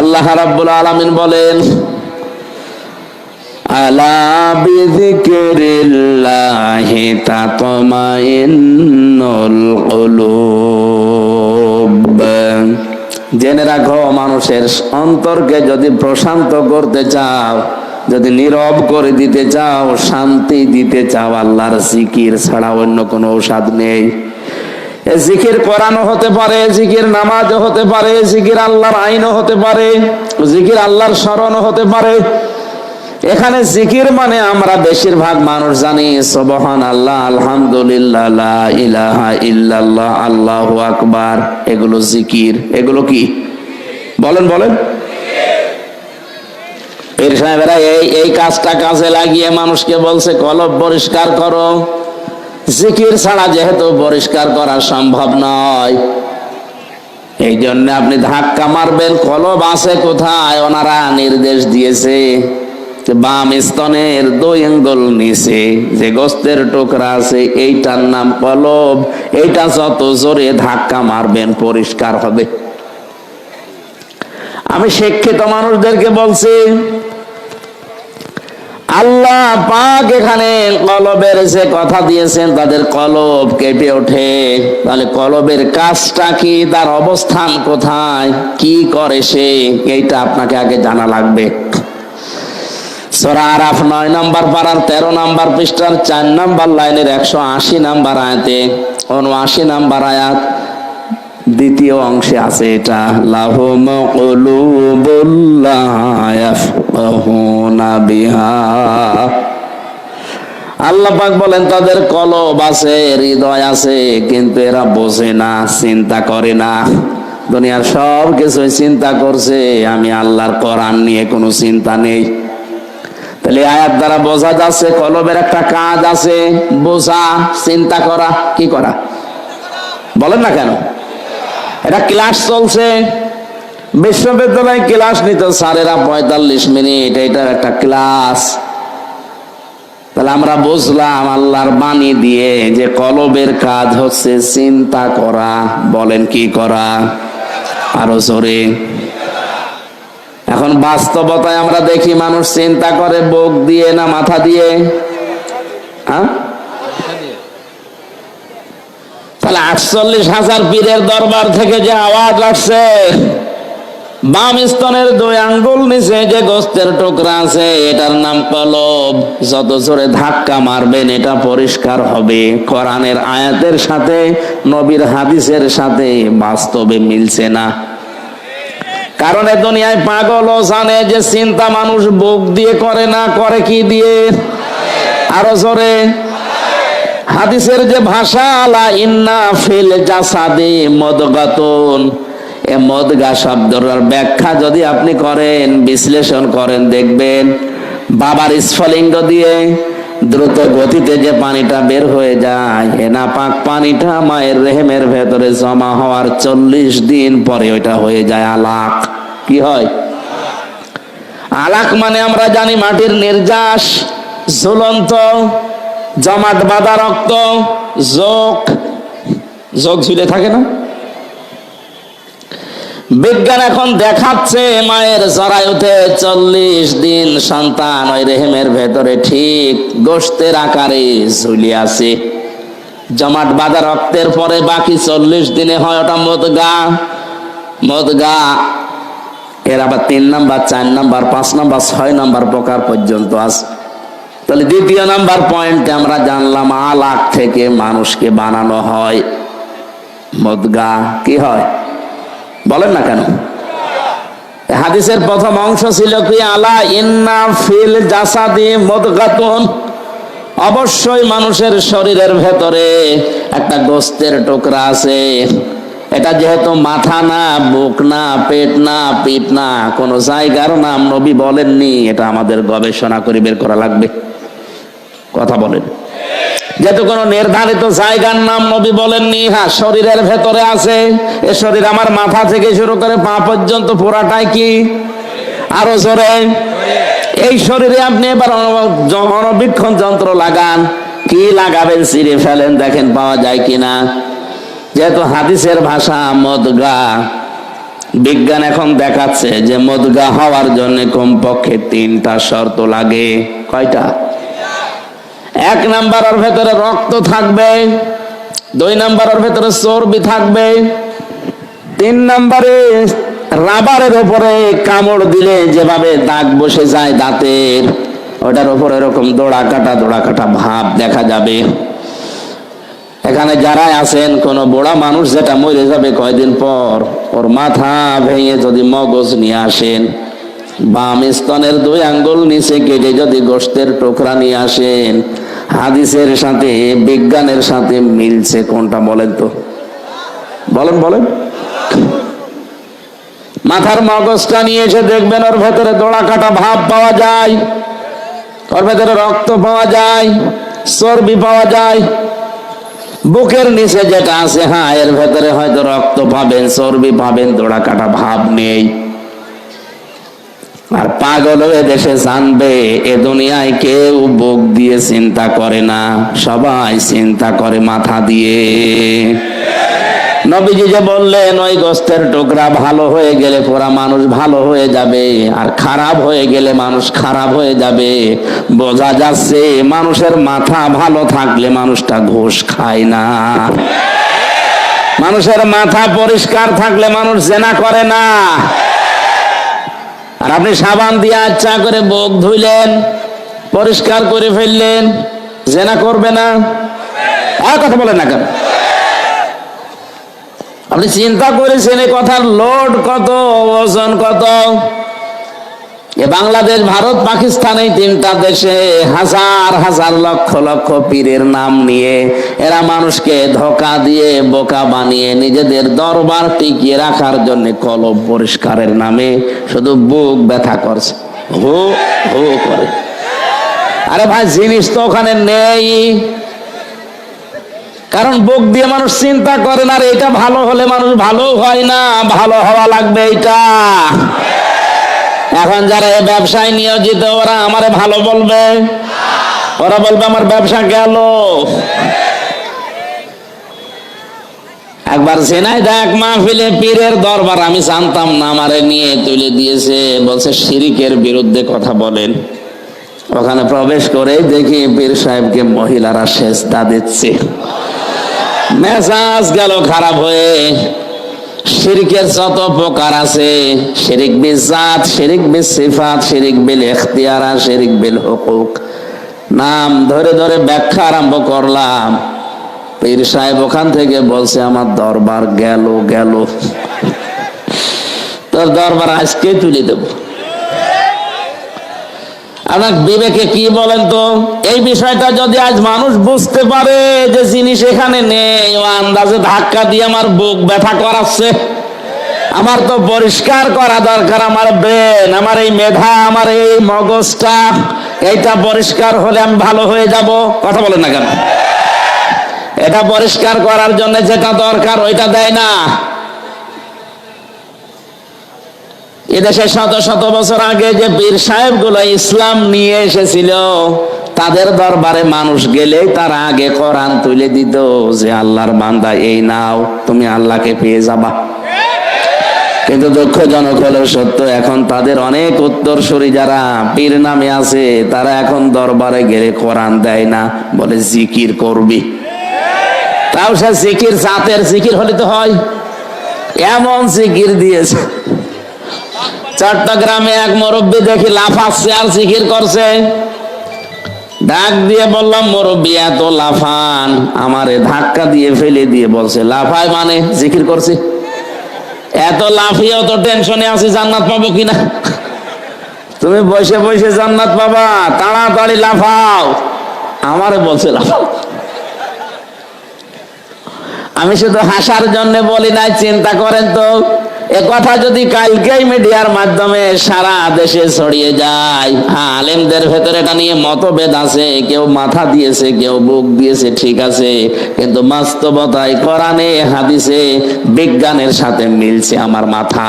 আল্লাহ রাব্বুল আলামিন বলেন, আলা বিযিকরিল্লাহি তাতমাইন্নুল কুলুব। জেনে রাখো, মানুষের অন্তরকে যদি প্রশান্ত করতে চাও, যদি নীরব করে দিতে চাও, শান্তি দিতে চাও, আল্লাহর জিকির ছাড়া অন্য কোনো ঔষধ নেই। জিকির করানো হতে পারে, জিকির নামাজও হতে পারে, জিকির আল্লাহর আইনও হতে পারে, জিকির আল্লাহর স্মরণও হতে পারে। এখানে জিকির মানে আমরা বেশিরভাগ মানুষ জানি সবহান আল্লাহ আলহামদুলিল্লাহ ইলাহা ইল্লাল্লাহ, আল্লাহু আকবার। এগুলো জিকির, এগুলো কি? বলেন বলেন। পীর সাহেবেরা, এই এই কাজটা কাজে লাগিয়ে মানুষকে বলছে, কলব পরিষ্কার করো। জিকির ছাড়া যেহেতু পরিষ্কার করা সম্ভব নয়, এই জন্য আপনি ধাক্কা মারবেন, কলব আছে কোথায়? ওনারা নির্দেশ দিয়েছে বাম স্তনের দুই আঙ্গুল নিচে, যে গোস্তের টুকরা আছে এইটার নাম কলব, এইটা যত জোরে ধাক্কা মারবেন, পরিষ্কার হবে। আমি শিক্ষিত মানুষদেরকে বলছি আল্লাহ পাক এখানে কলবের যে কথা দিয়েছেন, তাদের কলব কেঁপে ওঠে। তাহলে কলবের কাজটা কি? তার অবস্থান কোথায়? কি করে সে? এইটা আপনাকে আগে জানা লাগবে। সূরা আরাফ নয় নাম্বার পাড়ার তেরো নাম্বার পৃষ্ঠার চার নাম্বার লাইনের একশো আশি নাম্বার আয়াতে, উনআশি নাম্বার আয়াত দ্বিতীয় অংশে আছে এটা, লাহুম বিহা। আল্লাহ বলেন, তাদের কলব আছে, হৃদয় আছে, কিন্তু এরা বোঝে না, চিন্তা করে না। দুনিয়ার সব কিছুই চিন্তা করছে, আমি আল্লাহর কোরআন নিয়ে কোনো চিন্তা নেই। তাহলে আয়াত দ্বারা বোঝা যাচ্ছে, কলবের একটা কাজ আছে, বোঝা, চিন্তা করা, কি করা? বলেন না কেন? এটা ক্লাস চলছে। বিশ্ববিদ্যালয়ে ক্লাস নিত স্যারেরা পঁয়তাল্লিশ মিনিট, এটা একটা ক্লাস তাহলে আমরা বুঝলাম আল্লাহর বাণী দিয়ে যে কলবের কাজ হচ্ছে চিন্তা করা, বলেন কি করা? আরও জোরে। এখন বাস্তবতায় আমরা দেখি মানুষ চিন্তা করে বুক দিয়ে না মাথা দিয়ে। হ্যাঁ? তাহলে আটচল্লিশ হাজার পীরের দরবার থেকে যে আওয়াজ আসছে বাম স্তনের দুই আঙ্গুল নিচে যে গোস্তের টুকরা আছে, এটার নাম কলব। যত জোরে ধাক্কা মারবেন, এটা পরিষ্কার হবে। কোরআনের আয়াতের সাথে, নবীর হাদিসের সাথে বাস্তবে মিলছে না। কারণ এ দুনিয়ায় পাগল ও জানে যে চিন্তা মানুষ বুক দিয়ে করে না, করে কি দিয়ে? আরও জোরে। হাদিসের যে ভাষা আলা ইন্না ফিল জাসাদে মদগাতুন। এ মদগা শব্দর ব্যাখ্যা যদি আপনি করেন, বিশ্লেষণ করেন, দেখবেন বাবার স্ফলিঙ্গ দিয়ে দ্রুত গতিতে যে পানিটা বের হয়ে যায়, এ না পাক পানিটা মায়ের রেহেমের ভেতরে জমা হওয়ার চল্লিশ দিন পরে ওইটা হয়ে যায় আলাক। কি হয়? আলাক মানে আমরা জানি মাটির নির্যাস, ঝুলন্ত জমাট বাঁধা রক্ত, যোগ যোগ ঝুলে থাকে না? বিজ্ঞান এখন দেখাচ্ছে মায়ের জরায়ুতে চল্লিশ দিন সন্তান, ওই রেহেমের ভেতরে ঠিক গোষ্ঠের আকারে ঝুলি আছে। জমাট বাঁধা রক্তের পরে বাকি চল্লিশ দিনে হয় ওটা মদগা। মদগা এর আবার তিন নাম্বার, চার নাম্বার, পাঁচ নাম্বার, ছয় নাম্বার প্রকার পর্যন্ত আছে। তাহলে দ্বিতীয় নাম্বার পয়েন্টে আমরা জানলাম আলাক থেকে মানুষকে বানানো হয়। মদগা কি হয়? বলেন না কেন? হাদিসের প্রথম অংশ ছিল কি, আলা ইন্না ফিল জাসাদি মদগাতুন। অবশ্যই মানুষের শরীরের ভেতরে একটা গোস্তের টুকরা আছে। এটা যেহেতু মাথা না, বুক না, পেট না, পিঠ না, কোনো জায়গার নাম নবী বলেননি। এটা আমাদের গবেষণা করে বের করা লাগবে। কথা বলেন। যেহেতু কোন নির্ধারিত জায়গার নাম নবী বলেননি হ্যাঁ শরীরের ভেতরে আছে। এ শরীর আমার মাথা থেকে শুরু করে পা পর্যন্ত পুরাটাই কি? আরও জোরে। এই শরীরে আপনি এবার অন- অনবীক্ষণ যন্ত্র লাগান। কি লাগাবেন সিঁড়ে ফেলেন, দেখেন পাওয়া যায় কিনা। যেহেতু হাদিসের ভাষা মদগা, বিজ্ঞান এখন দেখাচ্ছে যে মদগা হওয়ার জন্য কমপক্ষে তিনটা শর্ত লাগে। কয়টা? এক নাম্বারের ভেতরে রক্ত থাকবে, দুই নাম্বারের ভেতরে চর্বি থাকবে, তিন নাম্বারে রাবারের উপরে কামড় দিলে যেভাবে দাগ বসে যায় দাঁতের, ওটার উপর এরকম দোড়া কাটা দোড়া কাটা ভাব দেখা যাবে। এখানে যারাই আছেন, কোন বুড়া মানুষ যেটা মরে যাবে কয়দিন পর, ওর মাথা ভেঙে যদি মগজ নিয়ে আসেন, বাম স্তনের দুই আঙ্গুল নিচে কেটে যদি গোষ্ঠের টোকরা নিয়ে আসেন হাদিসের সাথে, বিজ্ঞানের সাথে মিলছে কোনটা বলেন তো? বলেন বলেন। মাথার মগজটা নিয়ে এসে দেখবেন ওর ভেতরে দোড়া কাটা ভাব পাওয়া যায়, ওর ভেতরে রক্ত পাওয়া যায়, চর্বি পাওয়া যায়। বুকের নিচে যেটা আছে হ্যাঁ এর ভেতরে হয়তো রক্ত পাবেন, চর্বি পাবেন দোড়া কাটা ভাব নেই। আর পাগল হয়ে দেশে জানবে, এ দুনিয়ায় কেউ বুক দিয়ে চিন্তা করে না, সবাই চিন্তা করে মাথা দিয়ে। নবীজি যে বললেন, ওই গোস্তের টুকরা ভালো হয়ে গেলে পুরা মানুষ ভালো হয়ে যাবে, আর খারাপ হয়ে গেলে মানুষ খারাপ হয়ে যাবে। বোঝা যাচ্ছে, মানুষের মাথা ভালো থাকলে মানুষটা ঘুষ খায় না। মানুষের মাথা পরিষ্কার থাকলে মানুষ জেনা করে না। আর আপনি সাবান দিয়ে আচ্ছা করে বোক ধুইলেন, পরিষ্কার করে ফেললেন, জেনা করবে না? আর কথা বলেন না কেন? আপনি চিন্তা করেছেন এই কথার লোড কত, ওজন কত? এ বাংলাদেশ, ভারত, পাকিস্তান এই তিনটা দেশে হাজার হাজার লক্ষ লক্ষ পীরের নাম নিয়ে এরা মানুষকে ধোকা দিয়ে বোকা বানিয়ে নিজেদের দরবার টিকিয়ে রাখার জন্য কলব পরিষ্কারের নামে শুধু বুক ব্যথা করছে। হো হো করে। আরে ভাই, জিনিস তো ওখানে নেই। কারণ বুক দিয়ে মানুষ চিন্তা করে না এটা ভালো হলে মানুষ ভালো হয় না, ভালো হওয়া লাগবে এটা এখন যারা এই ব্যবসায় নিয়োজিত, ওরা আমারে ভালো বলবে। ওরা বলবে, আমার ব্যবসা গেল। একবার সেনাই দেখ মাহফিলে পীরের দরবার, আমি জানতাম না, আমারে নিয়ে তুলে দিয়েছে। বলছে, শিরিকের বিরুদ্ধে কথা বলেন। ওখানে প্রবেশ করে দেখি পীর সাহেবকে মহিলারা সেজদা দিচ্ছে। মেজাজ গেল খারাপ হয়ে। শিরিকের যত প্রকার আছে, শিরিক বিল জাত, শিরিক বিল সিফাত, শিরিক বিল ইখতিয়ারা শিরিক বিল হুকুক। নাম ধরে ধরে ব্যাখ্যা আরম্ভ করলাম। পীর সাহেব ওখান থেকে বলছে, আমার দরবার গেল গেল। তোর দরবার আজকে তুলে দেবো। আপনার বিবেকে কি বলেন তো? এই বিষয়টা যদি আজ মানুষ বুঝতে পারে যে জিনিস এখানে নেই আন্দাজে ধাক্কা দিয়ে আমার বুক ব্যথা করাচ্ছে। আমার তো পরিষ্কার করা দরকার, আমার ব্রেন, আমার এই মেধা, আমার এই মগজটা, এইটা পরিষ্কার হলে আমি ভালো হয়ে যাব। কথা বলেন না কেন? এটা পরিষ্কার করার জন্য যেটা দরকার, ওইটা দেয় না। এদেশে শত শত বছর আগে যে বীর সাহেবগুলো ইসলাম নিয়ে এসেছিল, তাদের দরবারে মানুষ গেলে তারা আগে কোরআন তুলে দিত, যে আল্লাহর বান্দা এই নাও, তুমি আল্লাহকে পেয়ে যাবা। কিন্তু দুঃখজনক হলো সত্য, এখন তাদের অনেক উত্তরসূরি যারা পীর নামে আছে, তারা এখন দরবারে গেলে কোরআন দেয় না, বলে জিকির করবি। তাও সে জিকির, জাতের জিকির হলে তো হয়, এমন জিকির দিয়েছে। চট্টগ্রামে এক মুরব্বী দেখি লাফাচ্ছে আর জিকির করছে। ডাক দিয়ে বললাম, মুরব্বী, এত লাফান। আমারে ধাক্কা দিয়ে ফেলে দিয়ে বলছে, লাফায় মানে জিকির করছে। এত লাফিয়েও তো টেনশনে আছি, জান্নাত পাবো কিনা তুমি বসে বসে জান্নাত পাবা, তাড়াতাড়ি লাফাও। আমারে বলছে, লাফাও। আমি শুধু হাসার জন্য বলি নাই, চিন্তা করেন তো। কথা যদি কালকেই মিডিয়ার মাধ্যমে সারা দেশে ছড়িয়ে যায় হ্যাঁ আলেমদের ভেতরে এটা নিয়ে মতভেদ আছে, কেউ মাথা দিয়েছে, কেউ বুক দিয়েছে, ঠিক আছে, কিন্তু বাস্তবতায় কোরআনে, হাদিসে, বিজ্ঞানের সাথে মিলছে আমার মাথা।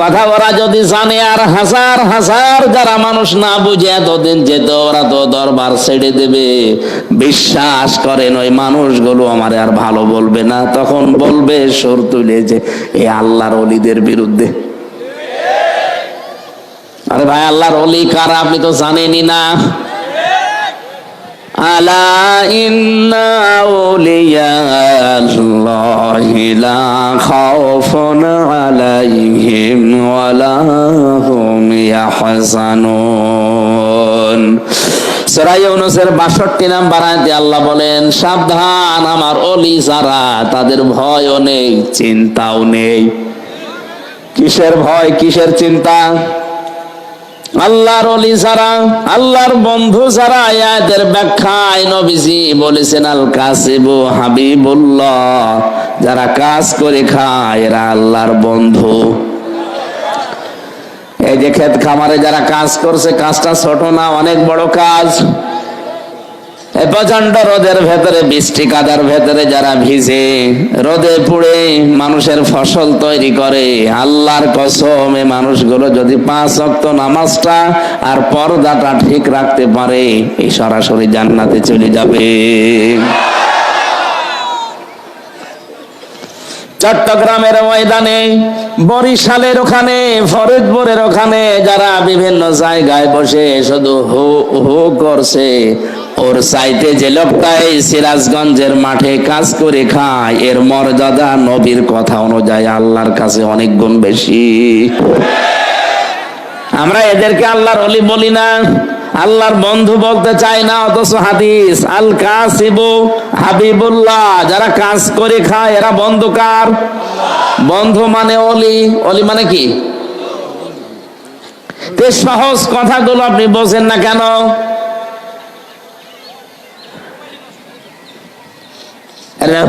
কথা ওরা যদি জানে আর হাজার হাজার যারা মানুষ না বুঝে, এতদিন যেত ওরা তো দরবার ছেড়ে দেবে। বিশ্বাস করেন, ওই মানুষগুলো আমারে আর ভালো বলবে না। তখন বলবে, সুর তুলে যে এই আল্লাহর অলিদের বিরুদ্ধে। আরে ভাই, আল্লাহর অলি কারা আপনি তো জানেনই না। আলা ইন্না আউলিয়াল্লাহি লা খাউফুন আলাইহিম ওয়ালা হুম ইয়াহজানুন। সূরা ইউনূসের 62 নাম্বার আয়াতে আল্লাহ বলেন, সাবধান আমার অলি যারা, তাদের ভয়ও নেই, চিন্তাও নেই। কিসের ভয়, কিসের চিন্তা? আল্লাহর অলি যারা, আল্লাহর বন্ধু যারা, আয়াতের ব্যাখ্যায় নবীজি বলেছেন, আল কাসিবু হাবিবুল্লাহ, যারা কাজ করে খায়, এরা আল্লাহর বন্ধু। এই যে ক্ষেত খামারে যারা কাজ করছে, কাজটা ছোট না, অনেক বড় কাজ। প্রচণ্ড রোদের ভেতরে, বৃষ্টি কাদার ভেতরে যারা ভিজে, রোদে পুড়ে মানুষের ফসল তৈরি করে, আল্লাহর কসমে মানুষগুলো যদি পাঁচ অক্ত নামাজটা আর পর্দাটা ঠিক রাখতে পারে, এই সরাসরি জান্নাতে চলে যাবে। চট্টগ্রামের ময়দানে, বরিশালের ওখানে, ফরিদপুরের ওখানে যারা বিভিন্ন জায়গায় বসে শুধু হো হো করছে ওর সাইটে যে লোকটাই সিরাজগঞ্জের মাঠে কাজ করে খায়। এর মর্যাদা নবীর কথা অনুযায়ী আল্লাহর কাছে অনেক গুণ বেশি। আমরা এদেরকে আল্লাহর অলি বলি না। আল্লাহর বন্ধু বলতে চাই না, অথচ হাদিস, আল কাসিবু হাবিবুল্লাহ, যারা কাজ করে খায়, এরা বন্ধু কার? বন্ধু মানে অলি। অলি মানে কি? সহজ কথাগুলো আপনি বোঝেন না কেন?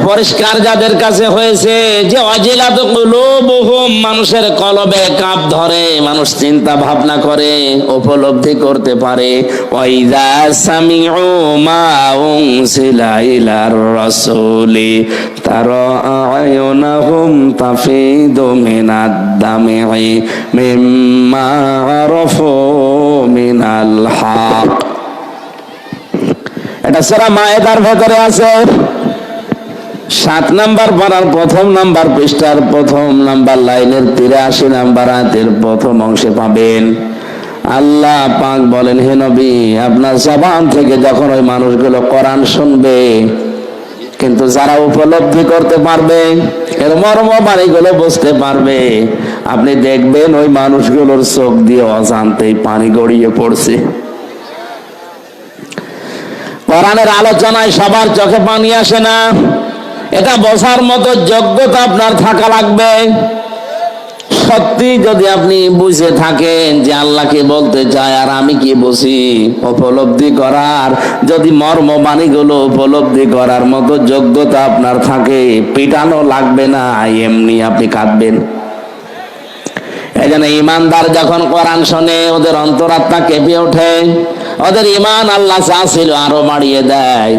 পরিষ্কার যাদের কাছে হয়েছে, যে অজিলাত কুলুবুহুম মানুষের কলবে কাপ ধরে, মানুষ চিন্তা ভাবনা করে, উপলব্ধি করতে পারে। এটা সূরা মায়েদার ভেতরে আছে। সাত নাম্বার পাড়ার প্রথম নাম্বার পৃষ্ঠার প্রথম নাম্বার লাইনের তিরাশি নাম্বার আয়াতের প্রথম অংশে পাবেন। আল্লাহ পাক বলেন, হে নবী, আপনার জবান থেকে যখন ওই মানুষগুলো কোরআন শুনবে, কিন্তু যারা উপলব্ধি করতে পারবে, এর মর্ম বাড়িগুলো বুঝতে পারবে, আপনি দেখবেন ওই মানুষগুলোর চোখ দিয়ে অজান্তেই পানি গড়িয়ে পড়ছে। কোরআনের আলোচনায় সবার চোখে পানি আসে না। এটা বোঝার মতো যোগ্যতা আপনার থাকা লাগবে। সত্যি যদি আপনি বুঝে থাকেন যে আল্লাহকে বলতে চায় আর আমি কি বুঝি, উপলব্ধি করার, যদি মর্ম বাণীগুলো উপলব্ধি করার মতো যোগ্যতা আপনার থাকে, পিটানো লাগবে না, এমনি আপনি কাঁদবেন। এই ইমানদার যখন কোরআন শোনে, ওদের অন্তরাত্মা কেঁপে ওঠে, ওদের ইমান আল্লাহ চা ছিল আরও বাড়িয়ে দেয়।